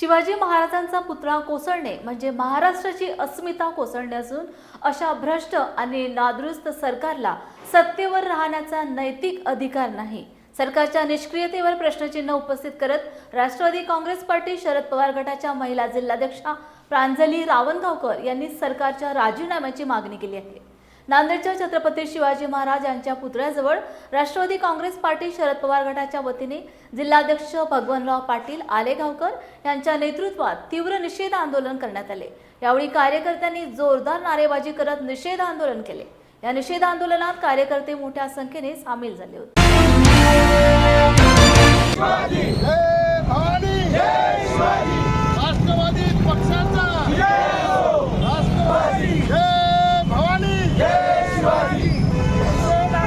शिवाजी महाराजांचा पुतळा कोसळणे म्हणजे महाराष्ट्राची अस्मिता कोसळणे असून अशा भ्रष्ट आणि नादुरुस्त सरकारला सत्तेवर राहण्याचा नैतिक अधिकार नाही. सरकारच्या निष्क्रियतेवर प्रश्नचिन्ह उपस्थित करत राष्ट्रवादी काँग्रेस पार्टी शरद पवार गटाच्या महिला जिल्हाध्यक्षा प्रांजली रावणगावकर यांनी सरकारच्या राजीनाम्याची मागणी केली आहे. नांदेडच्या छत्रपती शिवाजी महाराज यांच्या पुतळ्याजवळ राष्ट्रवादी काँग्रेस पार्टी शरद पवार गटाच्या वतीने जिल्हाध्यक्ष भगवानराव पाटील आलेगावकर यांच्या नेतृत्वात तीव्र निषेध आंदोलन करण्यात आले. यावेळी कार्यकर्त्यांनी जोरदार नारेबाजी करत निषेध आंदोलन केले. या निषेध आंदोलनात कार्यकर्ते मोठ्या संख्येने सामील झाले होते.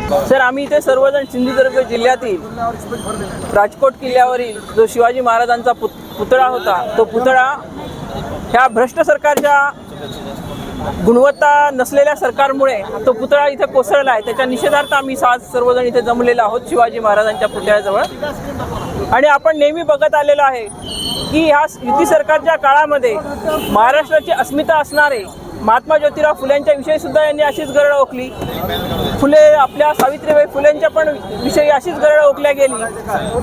सर आम्ही इथे सर्वजण सिंधुदुर्ग जिल्ह्यातील राजकोट किल्ल्यावरील जो शिवाजी महाराजांचा पुत पुतळा होता तो पुतळा ह्या भ्रष्ट सरकारच्या गुणवत्ता नसलेल्या सरकारमुळे तो पुतळा इथे कोसळला आहे त्याच्या निषेधार्थ आम्ही आज सर्वजण इथे जमलेलो आहोत शिवाजी महाराजांच्या पुतळ्याजवळ. आणि आपण नेहमी बघत आलेलो आहे की ह्या युती सरकारच्या काळामध्ये महाराष्ट्राची अस्मिता असणारे महात्मा ज्योतिराव फुल्यांच्या विषयी सुद्धा यांनी अशीच गरड ओकली. फुले आपल्या सावित्रीबाई फुलेंच्या पण विषयी अशीच गरड ओकल्या गेली.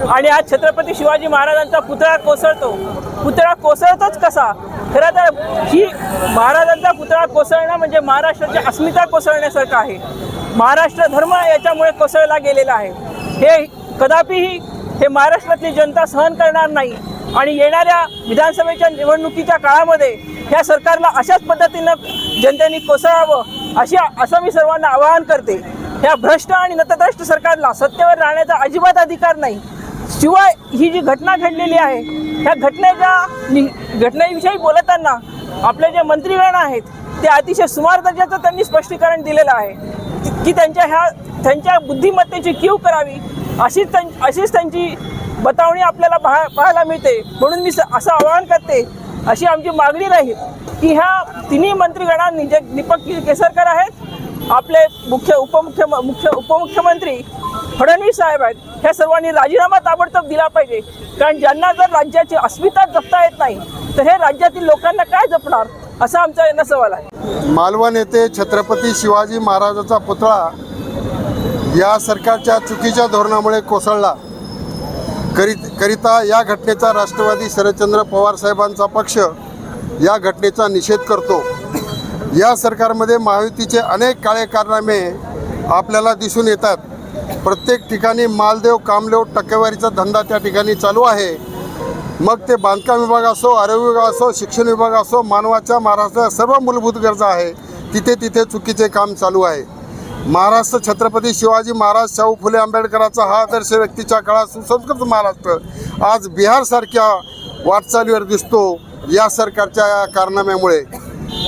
आणि आज छत्रपती शिवाजी महाराजांचा पुतळा कोसळतो. पुतळा कोसळतोच कसा? खरं तर ही महाराजांचा पुतळा कोसळणं म्हणजे महाराष्ट्राची अस्मिता कोसळण्यासारखं आहे. महाराष्ट्र धर्म याच्यामुळे कोसळला गेलेला आहे. हे कदापिही हे महाराष्ट्रातली जनता सहन करणार नाही. आणि येणाऱ्या विधानसभेच्या निवडणुकीच्या काळामध्ये ह्या सरकारला अशाच पद्धतीनं जनतेने कोसळावं अशी असं मी सर्वांना आवाहन करते. ह्या भ्रष्ट आणि नतद्रष्ट सरकारला सत्तेवर राहण्याचा अजिबात अधिकार नाही. शिवाय ही जी घटना घडलेली आहे ह्या घटनेच्या घटनेविषयी बोलताना आपले जे मंत्रीगण आहेत ते अतिशय सुमार दर्जाचं त्यांनी स्पष्टीकरण दिलेलं आहे. की त्यांच्या ह्या त्यांच्या बुद्धिमत्तेची कीव करावी अशीच त्यां अशीच त्यांची बतावणी आपल्याला पाहा पाहायला मिळते. म्हणून मी स- असं आवाहन करते अशी आमची मागणी राहील की ह्या तिन्ही मंत्रीगणांनी जे दीपक केसरकर आहेत आपले मुख्य उपमुख्य मुख्य उपमुख्यमंत्री फडणवीस साहेब आहेत ह्या सर्वांनी राजीनामा ताबडतोब दिला पाहिजे. कारण ज्यांना जर राज्याची अस्मिता जपता येत नाही तर हे राज्यातील लोकांना काय जपणार? असा आमचा यांना सवाल आहे. मालवण येथे छत्रपती शिवाजी महाराजाचा पुतळा या सरकारच्या चुकीच्या धोरणामुळे कोसळला. करीत करिता या घटनेचा राष्ट्रवादी शरदचंद्र पवार साहेबांचा पक्ष या घटनेचा निषेध करतो. या सरकारमध्ये महायुतीचे अनेक काळे कारनामे आपल्याला दिसून येतात. प्रत्येक ठिकाणी मालदेव कामदेव टक्केवारीचा धंदा त्या ठिकाणी चालू आहे. मग ते बांधकाम विभाग असो आरोग्य विभाग असो शिक्षण विभाग असो मानवाच्या महाराष्ट्राच्या सर्व मूलभूत गरजा आहे. तिथे तिथे चुकीचे काम चालू आहे. महाराष्ट्र छत्रपती शिवाजी महाराज शाहू फुले आंबेडकरांचा हा आदर्श व्यक्तीच्या काळात सुसंस्कृत महाराष्ट्र आज बिहारसारख्या वाटचालीवर दिसतो या सरकारच्या या कारनाम्यामुळे.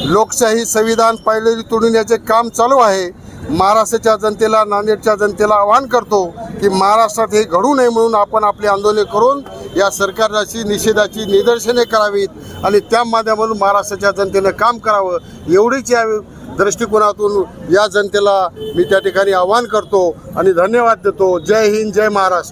लोकशाही संविधान पायलेली तोडण्याचे काम चालू आहे. महाराष्ट्राच्या जनतेला नांदेडच्या जनतेला आवाहन करतो की महाराष्ट्रात हे घडू नये म्हणून आपण आपली आंदोलने करून या सरकारची निषेधाची निदर्शने करावीत आणि त्या माध्यमातून महाराष्ट्राच्या जनतेनं काम करावं. एवढीच या दृष्टिकोनातून या जनतेला मी त्या ठिकाणी आवाहन करतो आणि धन्यवाद देतो. जय हिंद जय महाराष्ट्र.